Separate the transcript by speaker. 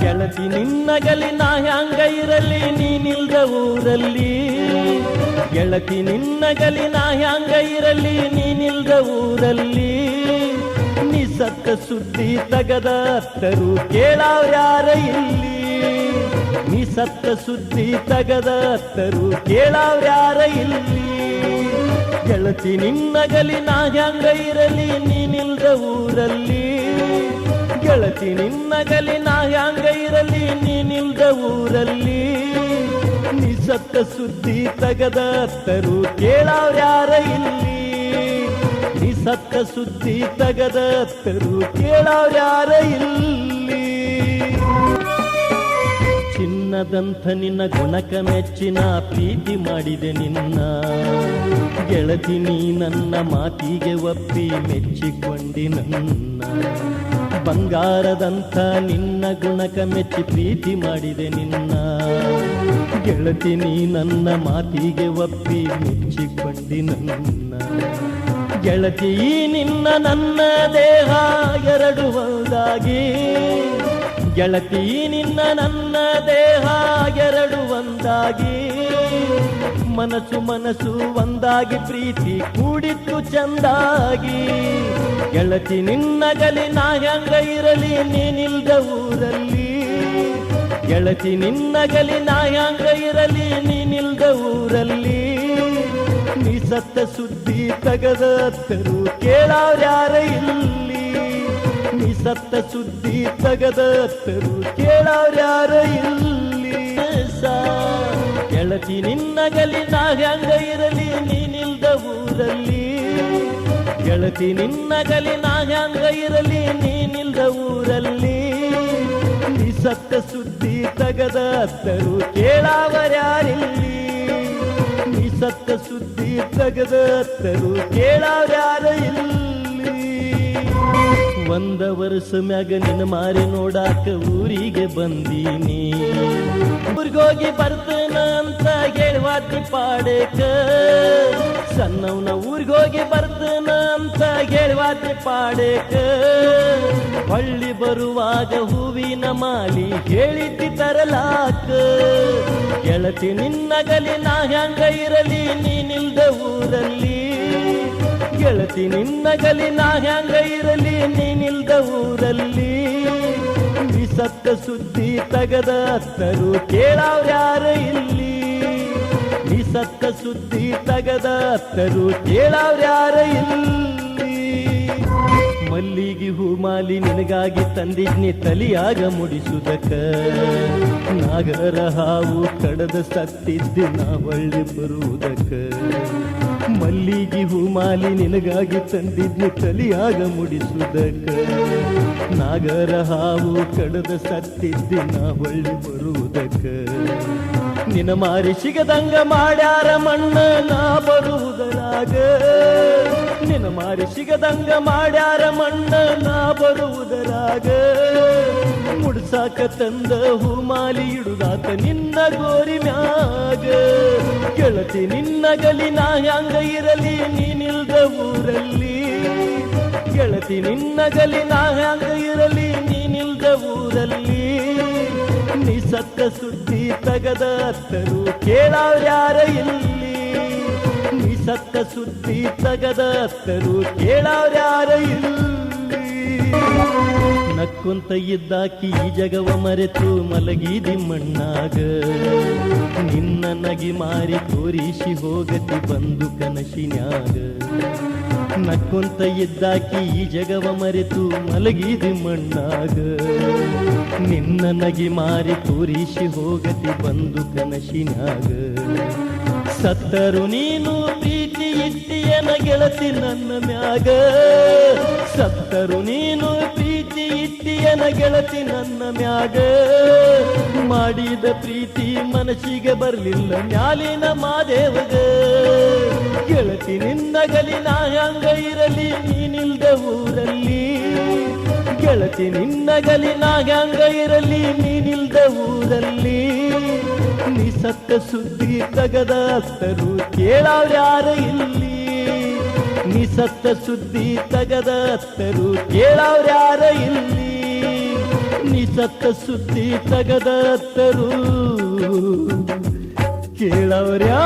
Speaker 1: ಗೆಳತಿ ನಿನ್ನಗಲಿ ನಾ ಹ್ಯಾಂಗ ಇರಲಿ? ನೀನಿಲ್ದ ಊರಲ್ಲಿ. ಗೆಳತಿ ನಿನ್ನಗಲಿ ನಾ ಇರಲಿ? ನೀನಿಲ್ದ ಊರಲ್ಲಿ. ನೀ ಸತ್ತ ಸುದ್ದಿ ತಗದ ಅತ್ತರು ಕೇಳಾವ್ಯಾರ ಇಲ್ಲಿ? ನೀ ಸತ್ತ ಸುದ್ದಿ ತಗದ ಅತ್ತರು ಕೇಳಾವ್ಯಾರ ಇಲ್ಲಿ? ಗೆಳತಿ ನಿನ್ನಗಲಿ ನಾ ಇರಲಿ? ನೀನಿಲ್ದ ಊರಲ್ಲಿ. ಗೆಳತಿ ನಿನ್ನಗಲಿ ನಾ ಹ್ಯಾಂಗ ಇರಲಿ ನೀನಿಲ್ದ ಊರಲ್ಲಿ. ನೀ ಸತ್ತ ಸುದ್ದಿ ತಗದ ಅತ್ತರು ಕೇಳಾವ್ಯಾರ ಇಲ್ಲಿ? ನೀ ಸತ್ತ ಸುದ್ದಿ ತಗದ ಅತ್ತರು ಕೇಳಾವ್ಯಾರ ಇಲ್ಲಿ? ಚಿನ್ನದಂಥ ನಿನ್ನ ಗುಣಕ ಮೆಚ್ಚಿನ ಪ್ರೀತಿ ಮಾಡಿದೆ ನಿನ್ನ. ಗೆಳತಿ ನೀ ನನ್ನ ಮಾತಿಗೆ ಒಪ್ಪಿ ಮೆಚ್ಚಿಕೊಂಡಿ ನನ್ನ. ಬಂಗಾರದಂಥ ನಿನ್ನ ಗುಣಕ ಮೆಚ್ಚಿ ಪ್ರೀತಿ ಮಾಡಿದೆ ನಿನ್ನ. ಗೆಳತಿ ನೀ ನನ್ನ ಮಾತಿಗೆ ಒಪ್ಪಿ ಮೆಚ್ಚಿಕೊಂಡಿ ನನ್ನ. ಗೆಳತಿ ನಿನ್ನ ನನ್ನ ದೇಹ ಎರಡು ಒಂದಾಗಿ. ಗೆಳತಿ ನಿನ್ನ ನನ್ನ ದೇಹ ಎರಡು ಒಂದಾಗಿ. ಮನಸ್ಸು ಮನಸ್ಸು ಒಂದಾಗಿ ಪ್ರೀತಿ ಕೂಡಿತ್ತು ಚಂದಾಗಿ. ಗೆಳತಿ ನಿನ್ನಗಲಿ ನಾ ಹೆಂಗ ಇರಲಿ ನೀನಿಲ್ದ ಊರಲ್ಲಿ. ಗೆಳತಿ ನಿನ್ನಗಲಿ ನಾ ಹೆಂಗ ಇರಲಿ ನೀನಿಲ್ದ ಊರಲ್ಲಿ. ನೀ ಸತ್ತ ಸುದ್ದಿ ತಗದ ತರು ಕೇಳಾವ್ಯಾರ ಇಲ್ಲಿ? ನೀ ಸತ್ತ ಸುದ್ದಿ ತಗದ ತರು ಕೇಳಾವ್ಯಾರ ಇಲ್ಲಿ? ಗೆಳತಿ ನಿನ್ನ ಗಲಿ ನಾ ಹೆಂಗ ಇರಲಿ, ನೀನಿಲ್ದ ಊರಲ್ಲಿ. ಗೆಳತಿ ನಿನ್ನ ಗಲಿ ನಾ ಹೆಂಗ ಇರಲಿ, ನೀನಿಲ್ದ ಊರಲ್ಲಿ. ನೀ ಸತ್ತ ಸುದ್ದಿ ತಗದ ಅತ್ತರು ಕೇಳಾವರ್ಯಾರಿಲ್ಲಿ. ನೀ ಸತ್ತ ಸುದ್ದಿ ತಗದ ಅತ್ತರು ಕೇಳಾವ್ಯಾರ ಇಲ್ಲಿ ಒಂದ ವರ್ಷ ಮ್ಯಾಗ ನಿನ್ನ ಮಾರಿ ನೋಡಾಕ ಊರಿಗೆ ಬಂದೀನಿ. ಊರಿಗೋಗಿ ಅಂತ ಹೇಳುವಾತಿ ಪಾಡೇಕ. ಸಣ್ಣವನ ಊರಿಗೋಗಿ ಬರ್ತನ ಅಂತ ಹೇಳುವಾತ್ರಿ ಪಾಡೇಕ. ಹಳ್ಳಿ ಬರುವಾಗ ಹೂವಿನ ಮಾಲಿ ಹೇಳಿದ್ದಿ ತರಲಾಕ ಗೆಳತಿ ನಿನ್ನಗಲಿ ನಾ ಹ್ಯಾಂಗ ಇರಲಿ ನೀನಿಲ್ದ ಊರಲ್ಲಿ. ಗೆಳತಿ ನಿನ್ನಗಲಿ ನಾ ಹ್ಯಾಂಗ ಇರಲಿ ನೀನಿಲ್ದ ಊರಲ್ಲಿ. ಸತ್ತ ಸುದ್ದಿ ತಗದ ಅತ್ತರು ಕೇಳಾವ್ಯಾರ ಇಲ್ಲಿ. ಸತ್ತ ಸುದ್ದಿ ತಗದ ಅತ್ತರು ಕೇಳಾವ್ಯಾರ ಇಲ್ಲಿ? ಮಲ್ಲಿಗೆ ಹೂಮಾಲಿ ನಿನಗಾಗಿ ತಂದಿದ್ನಿ ತಲಿಯಾಗ ಮುಡಿಸುದಕ ನಾಗರ ಹಾವು ಕಡದ ಸತ್ತಿದ್ದಿ ನಾವಳ್ಳಿ ಬರುವುದಕ್ಕ. ಮಲ್ಲಿಗೆ ಹೂಮಾಲಿ ನಿನಗಾಗಿ ತಂದಿದ್ನಿ ತಲಿಯಾಗ ಮುಡಿಸುದಕ ನಾಗರ ಹಾವು ಕಡದ ಸತ್ತಿದ್ದಿ ನಾವಳ್ಳಿ ಒಳ್ಳೆ ಬರುವುದಕ ನಿನ ಮಾರಿ ಸಿಗದಂಗ ಮಾಡ್ಯಾರ ಮಣ್ಣ ನಾ ಬರುವುದರಾಗ. ನಿನ್ನ ಮಾರಿ ಸಿಗದಂಗ ಮಾಡ್ಯಾರ ಮಣ್ಣ ನಾ ಬರುವುದರಾಗ. ಮುಡ್ಸಾಕ ತಂದ ಹೂಮಾಲಿ ಇಡುದಾತ ನಿನ್ನ ಗೋರಿ ಮ್ಯಾಗ. ಗೆಳತಿ ನಿನ್ನ ಗಲಿ ನಾ ಹ್ಯಾಂಗ ಇರಲಿ ನೀನಿಲ್ದ ಊರಲ್ಲಿ. ಗೆಳತಿ ನಿನ್ನ ಗಲಿ ನಾ ಹ್ಯಾಂಗ ಇರಲಿ ನೀನಿಲ್ದ ಊರಲ್ಲಿ. ಸತ್ತ ಸುದ್ದಿ ತಗದ ಅತ್ತರು ಕೇಳಾವ್ಯಾರ ಇಲ್ಲಿ? ನೀ ಸತ್ತ ಸುದ್ದಿ ತಗದ ಅತ್ತರು ಕೇಳಾವ್ಯಾರ ಇಲ್ಲಿ? ನಕ್ಕುಂತ ಇದ್ದಾಕಿ ಈ ಜಗವ ಮರೆತು ಮಲಗಿದಿ ಮಣ್ಣಾಗ. ನಿನ್ನ ನಗಿ ಮಾರಿ ತೋರಿಸಿ ಹೋಗತಿ ಬಂದು ಕನಸಿನ್ಯಾಗ. ನಕ್ಕೊಂತ ಇದ್ದಾಕಿ ಈ ಜಗವ ಮರೆತು ಮಲಗಿದಿ ಮಣ್ಣಾಗ. ನಿನ್ನ ನಗಿ ಮಾರಿ ತೋರಿಸಿ ಹೋಗತಿ ಬಂದು ಕನಸಿನಾಗ. ಸತ್ತರು ನೀನು ಪ್ರೀತಿ ಇಟ್ಟಿಯನ ಗೆಳತಿ ನನ್ನ ಮ್ಯಾಗ. ಸತ್ತರು ನೀನು ಪ್ರೀತಿ ಇಟ್ಟಿಯನ ಗೆಳತಿ ನನ್ನ ಮ್ಯಾಗ. ಮಾಡಿದ ಪ್ರೀತಿ ಮನಸ್ಸಿಗೆ ಬರಲಿಲ್ಲ ಮ್ಯಾಲಿನ ಮಾದೇವಗ. ಗೆಳತಿ ನಿನ್ನ ಗಲಿ ನಾ ಹ್ಯಾಂಗ ಇರಲಿ, ನೀನಿಲ್ದ ಊರಲ್ಲಿ. ಗೆಳತಿ ನಿನ್ನ ಗಲಿ ನಾ ಹ್ಯಾಂಗ ಇರಲಿ, ನೀನಿಲ್ದ ಊರಲ್ಲಿ. ನೀ ಸತ್ತ ಸುದ್ದಿ ತಗದ ಅತ್ತರು ಕೇಳಾವ್ಯಾರ ಇಲ್ಲಿ? ನೀ ಸತ್ತ ಸುದ್ದಿ ತಗದ ಅತ್ತರು ಕೇಳಾವ್ಯಾರ ಇಲ್ಲಿ? ನೀ ಸತ್ತ ಸುದ್ದಿ ತಗದ ಅತ್ತರು ಕೇಳವ್ರ್ಯಾ